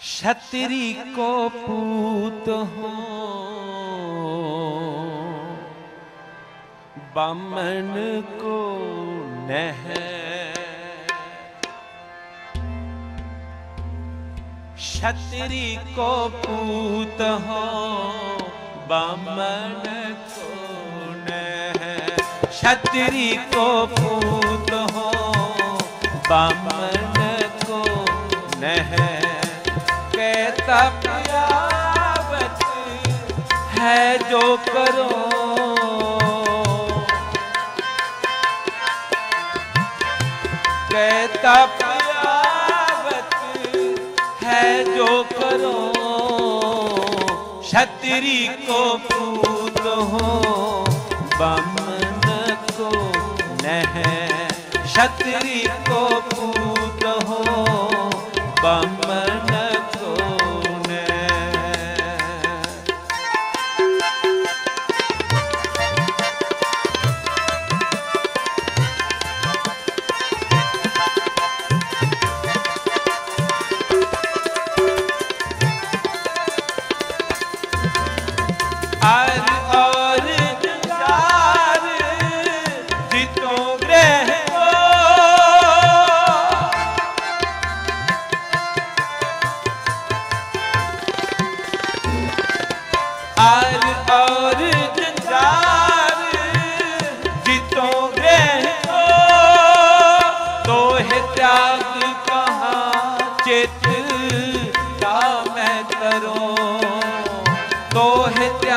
সতেরি কো পুত হো বামন কো নহ সতেরি কো পুত হো বামন কো নহ সতেরি কো পুত হো বামন কো নহ ਤਪ ਆਵਤ ਹੈ ਜੋ ਕਰੋ। ਕਹਿ ਤਪ ਹੈ ਜੋ ਕਰੋ। ਛਤਰੀ ਕੋ ਪੂਤੋ ਬਮਨ ਕੋ ਨਹਿ ਛਤਰੀ ਕੋ ਪੂਤੋ ਬਮਨ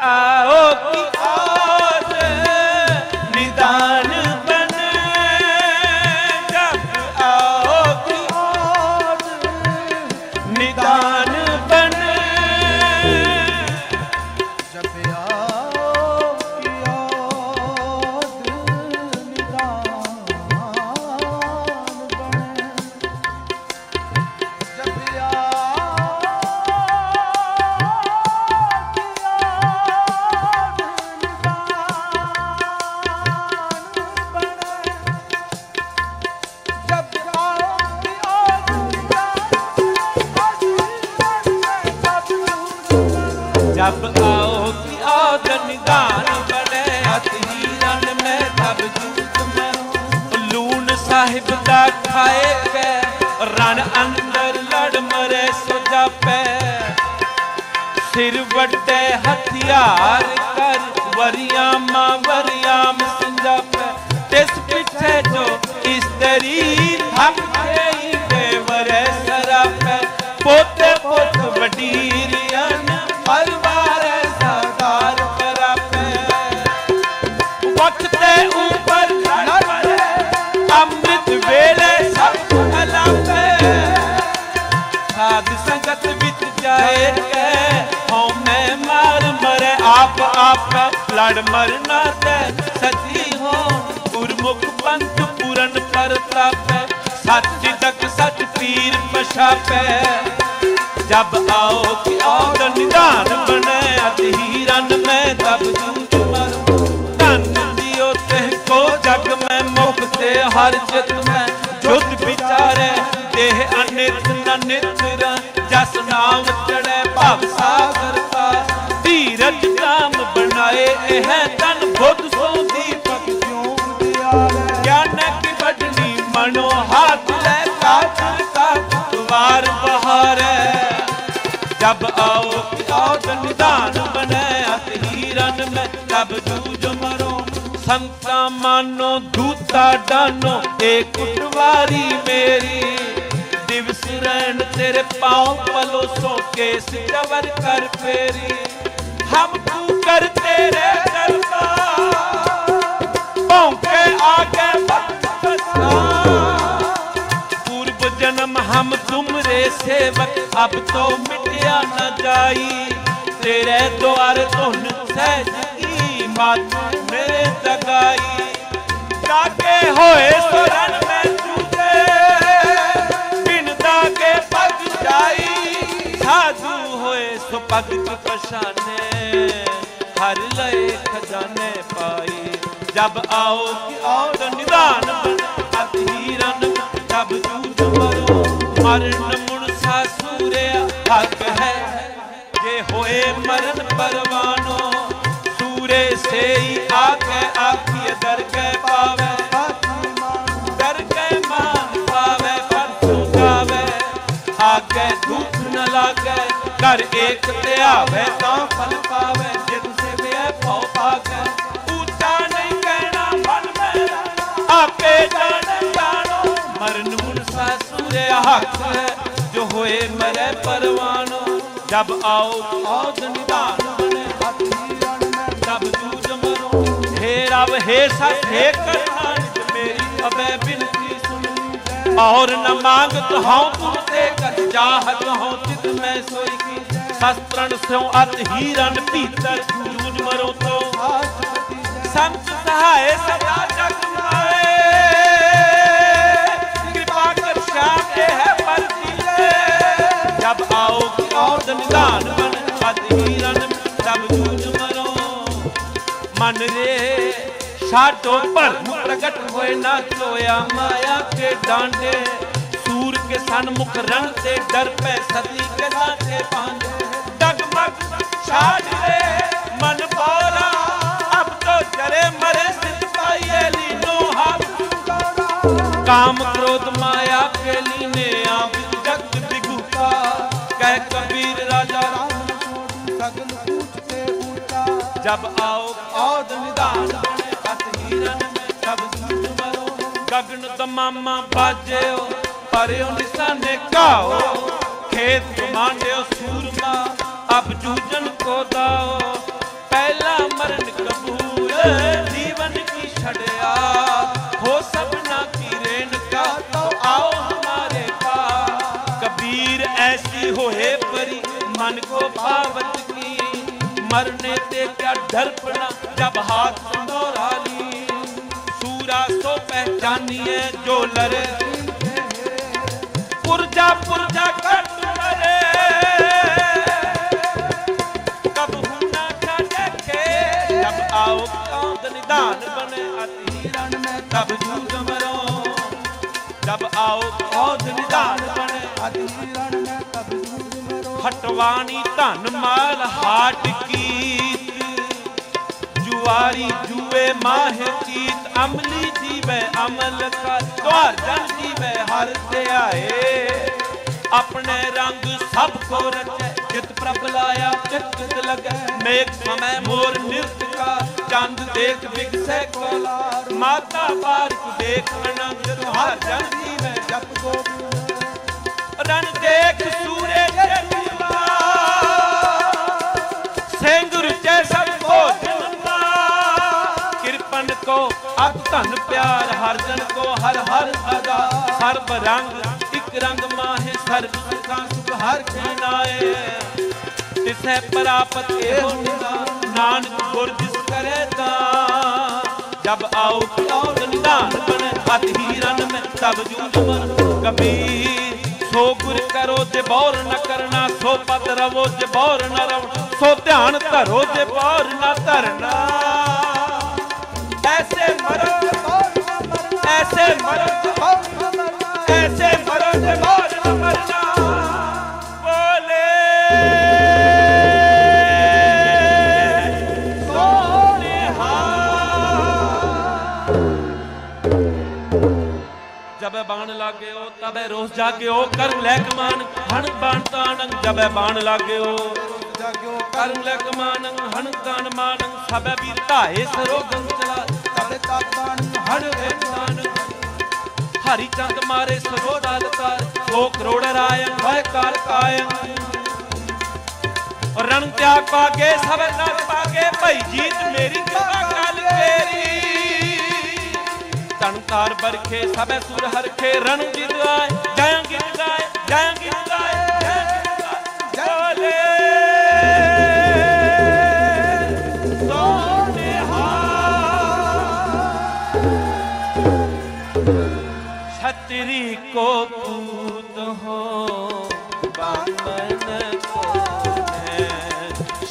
आओ ਕੇ ਅੰਦਰ ਲੜ ਮਰੇ ਸੋ ਜਾਪੈ। ਸਿਰ ਵੱਡੇ ਹਥਿਆਰ ਕਰ ਵਰੀਆਂ ਆਪ ਆਪ ਲੜ ਮਰਨਾ ਤੇ ਸਤੀ ਹੋ। ਗੁਰਮੁਖ ਪੰਥ ਪੂਰਨ ਪਰਤਾਪੈ, ਸੱਚ ਤੱਕ ਸੱਚ ਪੀਰ ਪਛਾਪੈ। ਜਬ ਆਓ ਕਿ ਔਰ ਨਿਧਾਨ ਬਣੇ, ਅਤਿ ਹੀਰਨ ਮੈਂ ਤਬ ਜੂਤ ਮਰ। ਧਨ ਦਿਓ ਤੇ ਕੋ ਜਗ ਮੈਂ, ਮੁਖ ਤੇ ਹਰ ਚਿਤ ਮੈਂ। ਜੁਦ ਵਿਚਾਰੇ, ਦੇਹ ਅਨਿਤ ਨ ਨਿਤਰਾ ਜਸ ਨਾਮ ਚੜੈ ਭਵ ਸਾਗਰ ਪ੍ਰਭ ਆਓ ਆਓ ਨਿਦਾਨ ਬਨੈ ਅਤ ਹੀਰਨ ਮੈਂ ਕਬ ਜੂਜ ਮਰੋ। ਸੰਤਾ ਮਾਨੋ, ਦੂਤਾ ਡਾਨੋ, ਏ ਕੁਟਵਾਰੀ ਮੇਰੀ। ਦਿਵਸ ਰਹਿਣ ਤੇਰੇ ਪਾਉ ਪਲੋ ਸੋ ਕੇ ਸਿਟਵਰ ਕਰ ਫੇਰੀ। ਹਮ ਤੂੰ ਕਰ ਤੇਰੇ ਦਰਬਾਰ। ਭੌਂਕੇ ਆ हम तुमरे सेवक अब तो मिटिया न जाई तेरे द्वार धुन सहज की मात मेरे जगाई जाके होए सुरन में चूते बिन दागे पग जाई साधु होए सो पग की पशाने हर लय खजाने पाई जब आओ कि और निदान बन अधीरन तब जूझ मरो ਮਰਨ ਮੁਨਸਾ ਸੂਰਿਆ ਹੱਕ ਹੈ। ਜੇ ਹੋਏ ਮਰਨ ਪਰਵਾਨੋ, ਸੂਰੇ ਸੇਈ ਆਖੇ ਆਖੀ ਦਰਗਹਿ ਪਾਵੇ। ਪਾਵੇ ਕਰ ਏਕ ਤੇ ਤਾਂ ਫਲ ਪਾਵੇ। ਜਿਨ ਸੇ ਵੇ ਭਉ ਪਾਗੇ ਉੱਚਾ ਨਹੀਂ ਕਹਿਣਾ ਫਲ ਮੇਰਾ ਆਪੇ ਜਾਣ ਜਾਣੋ। ਮਰਨ ਹੱਥ ਜੋ ਹੋਏ ਮਰੇ ਪਰਵਾਨ। ਜਬ ਆਓ ਔਦ ਨਿਦਾਨ ਬਣੇ ਹਾਥੀ ਰਣ ਮੈਂ ਜਬ ਜੂਝ ਮਰੋ, ਹੇ ਰਬ, ਹੇ ਸਤ ਹੇ ਕਰਹਾਨ ਮੇਰੀ ਅਬੇ ਬਿਨਤੀ ਸੁਣੀ ਔਰ ਨ ਮੰਗਤ ਹਉ ਤੁਮ ਤੇ ਕਰ ਜਾਹਤ ਹਉ ਤਿਤ ਮੈਂ ਸੋਈ ਕੀ ਸ਼ਸਤਰਣ ਸਿਉ ਅਤ ਹੀਰਨ ਭੀਤਰ, ਜੂਝ ਮਰੋ ਤੋ। ਸੰਤ ਸਹਾਏ ਸਦਾ ਸਾਡੋ ਭਰਮ ਪ੍ਰਗਟ ਹੋਏ ਨਾ ਲੋਇਆ ਮਾਇਆ ਕੇ ਡਾਂਡੇ। ਸੂਰ ਕੇ ਸਨਮੁਖ ਰਣ ਤੇ ਡਰ ਪੈ ਸਤੀ ਕਲਾ ਤੇ ਪਾਂਡੇ ਡਗਮਗ ਛਾੜ ਰੇ, ਮਨ ਪਾਰਾ ਅਬ ਤੋ ਜਰੇ ਮਰੇ ਸਿਤ ਪਾਈਏ ਲੀਨੋ ਹਾਥ। ਕਾਮ ਕ੍ਰੋਧ ਮਾਇਆ ਕੇ ਲੀਨੇ ਆਪ ਜਗ ਦਿਗੁਕਾ ਕਹਿ ਕਬੀਰ ਰਾਜਾ ਰਾਮ ਸਗਲ ਕੂਚ ਤੇ ਬੂਟਾ ਜਬ ਆਓ ਔਦ ਨਿਦਾਨ ਮਾਮਾ ਬਾਜਿਓ ਪਰਿਓ ਨਿਸ਼ਾਨੇ ਕਾਓ ਖੇਤ ਮਾਂਡਿਓ ਸੂਰਮਾ, ਅਬ ਜੂਜਨ ਕੋ ਦਾਓ। ਪਹਿਲਾ ਮਰਨ ਕਬੂਲ ਜੀਵਨ ਕੀ ਛੜਿਆ ਹੋ ਸਭਨਾ ਕੀ ਰੇਨ ਕਾ ਤੋ ਆਓ ਹਮਾਰੇ ਪਾ। ਕਬੀਰ ਐਸੀ ਹੋਏ ਪਰੀ, ਮਨ ਕੋ ਭਾਵਤ ਕੀ। ਮਰਨੇ ਤੇ ਕਿਆ ਡਰਪਣਾ, ਜਬ ਹਾਥ ਸੰਦੋਰ ਜਾਨੀਏ ਜੋ ਲਰੇ ਪੁਰਜਾ ਪੁਰਜਾ ਕੱਟ ਮਰੇ ਕਬ ਹੁਣਾ ਕਾ ਦੇਖੇ, ਜਬ ਆਓ ਕਾਂਦ ਨਿਧਾਨ ਬਨੇ ਅਤੀ ਰਣ ਮੈਂ, ਤਬ ਜੂਝ ਮਰੋ। ਜਬ ਆਓ ਕਾਂਦ ਨਿਧਾਨ ਬਨੇ ਅਤੀ ਰਣ ਮੈਂ, ਤਬ ਜੂਝ ਮਰੋ। ਹਟਵਾਣੀ ਧਨ ਮਾਲ ਹਾਟ ਕੀ ਜੁਆਰੀ ਜੂਏ ਮਾਹਿ ਚੀਤ ਅਮਲੀ ਜੀਵੈ ਅਮਲ ਕਰ ਦੁਆਰ ਜਨ ਜੀਵੈ ਹਰ ਧਿਆਏ ਆਪਣੇ ਰੰਗ ਸਭ ਕੋ ਰਚੈ ਜਿਤ ਪ੍ਰਭ ਲਾਇਆ ਚਿਤ ਲਗੈ ਮੇਕ ਸਮੈ ਮੋਰ ਨਿਰਤ ਕਾ ਚੰਦ ਦੇਖ ਬਿਗਸੈ ਕੋਲਾਰ ਮਾਤਾ ਬਾਰਿਕ ਦੇਖ ਅਨੰਦ ਹਰ ਜਨ ਜੀਵੈ ਜਪ ਗੋਬਿੰਦ ਰਨ ਦੇਖ ਸੂਰੇ ਕੋ ਅਤ ਧਨ ਪਿਆਰ ਹਰ ਜਨ ਕੋ ਹਰ ਹਰ ਸਦਾ ਸਰਬ ਰੰਗ, ਇਕ ਰੰਗ ਮਾਹੇ ਸਰਬ ਸੁਖਾਂ ਸੁਖ ਹਰ ਖਿਨਾਏ ਤਿਸੈ ਪ੍ਰਾਪਤ ਇਹੋ ਨਿਦਾਨ ਨਾਨਕ ਗੁਰ ਜਿਸ ਕਰੇ ਤਾਂ। ਜਬ ਆਓ ਔਰ ਨਿਦਾਨ ਬਨ ਅਤ ਹੀਰਨ ਮੈਂ ਤਬ ਜੂਝ ਮਨ ਕਬੀਰ ਸੋ ਗੁਰ ਕਰੋ ਤੇ ਬੌਰ ਨ ਕਰਨਾ, ਸੋ ਪਤ ਰਵੋ ਜੇ ਬੌਰ ਨ ਰਵ ਸੋ ਧਿਆਨ ਧਰੋ ਤੇ ਬੌਰ ਨ ਧਰਨਾ। ਐਸੇ ਮਰੋ ਐਸੇ ਮਰੋ ਜੇ ਬੌਰ ਨ ਮਰਨਾ ਬੋਲੇ ਜਬ ਬਾਣ ਲਾਗਿਓ ਤਬੇ ਰੋਸ ਜਾਗਿਓ ਕਰ ਲੈ ਕਮਾਨ ਹਣ ਬਾਣ ਤਾਣੰ ਜਬੈ ਬਾਣ ਲਾਗਿਓ ਜਾਗਿਓ ਕਰਮ ਲਗ ਮਾਨੰ ਹਣ ਤਾਣ ਮਾਨੰ ਸਭੈ ਵੀ ਧਾਏ ਸਰੋਗੰ ਚਲਾ ਤਬੇ ਤਾਪਾਨ ਹਣ ਵੇ ਹਰੀ ਚੰਦ ਮਾਰੇ ਸਰੋ ਦਾਲਤਾਰ ਸੋ ਕਰੋੜ ਰਾਇੰ ਭੈ ਕਾਲ ਕਾਇੰ ਰਣ ਤਿਆਗ ਪਾਗੇ ਸਭ ਨਰ ਪਾਗੇ ਭਈ ਜੀਤ ਮੇਰੀ ਕਿਰਪਾ ਕਾਲ ਤੇਰੀ ਤਨ ਤਾਰ ਬਰਖੇ, ਸਭੈ ਸੁਰ ਹਰਖੇ, ਰਣ ਜਿਤ ਆਏ, ਜੈ ਗਿਤ ਗਾਏ, ਜੈ ਗਿਤ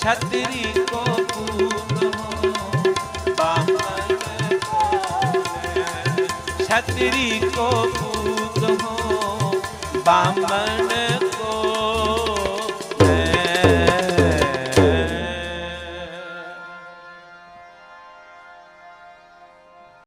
ਛਤਰੀ ਕੋ ਪੂਤ ਹੋ। ਬਾਮਨ ਕੋ ਛਤਰੀ ਕੋ ਪੂਤ ਹੋ। ਬਾਮਨ